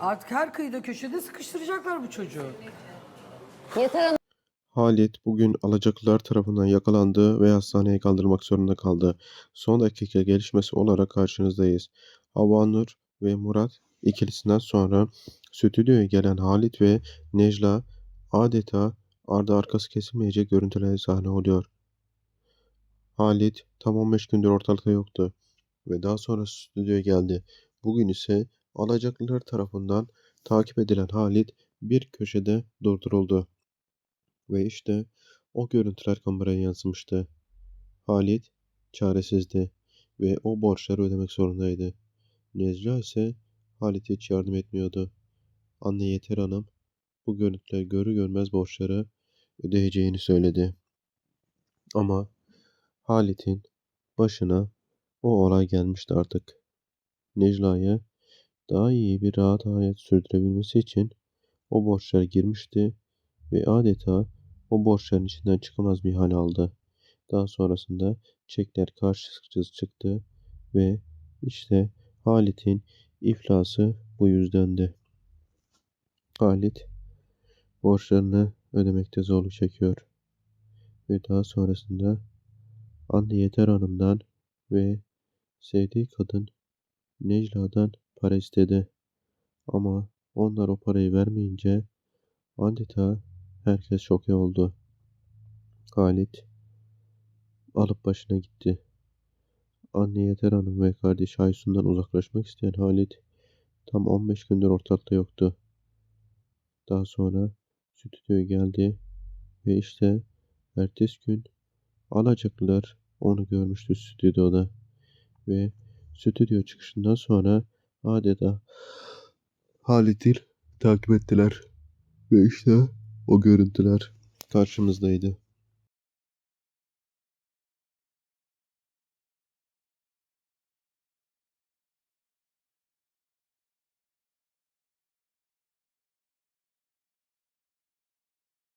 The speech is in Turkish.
Artık her kıyıda köşede sıkıştıracaklar bu çocuğu. Yeter Hanım Halit bugün alacaklılar tarafından yakalandı ve hastaneye kaldırmak zorunda kaldı. Son dakika gelişmesi olarak karşınızdayız. Havanur ve Murat ikilisinden sonra stüdyoya gelen Halit ve Necla adeta ardı arkası kesilmeyecek görüntülere sahne oluyor. Halit tam 15 gündür ortalıkta yoktu ve daha sonra stüdyoya geldi. Bugün ise alacaklılar tarafından takip edilen Halit bir köşede durduruldu. Ve işte o görüntüler kameraya yansımıştı. Halit çaresizdi ve o borçları ödemek zorundaydı. Necla ise Halit'e hiç yardım etmiyordu. Anne Yeter Hanım bu görüntüler görü görmez borçları ödeyeceğini söyledi. Ama Halit'in başına o olay gelmişti artık. Necla'ya daha iyi bir rahat hayat sürdürebilmesi için o borçlara girmişti ve adeta o borçların içinden çıkamaz bir hal aldı. Daha sonrasında çekler karşısız çıktı ve işte Halit'in iflası bu yüzdendi. Halit borçlarını ödemekte zorluk çekiyor ve daha sonrasında Anne Yeter Hanım'dan ve sevdiği kadın Necla'dan para istedi. Ama onlar o parayı vermeyince adeta herkes şoke oldu. Halit alıp başına gitti. Anne Yeter Hanım ve kardeşi Aysun'dan uzaklaşmak isteyen Halit tam 15 gündür ortalıkta yoktu. Daha sonra stüdyoya geldi ve işte ertesi gün alacaklılar onu görmüştü stüdyoda ve stüdyo çıkışından sonra adeta Halit'i takip ettiler ve işte o görüntüler karşımızdaydı.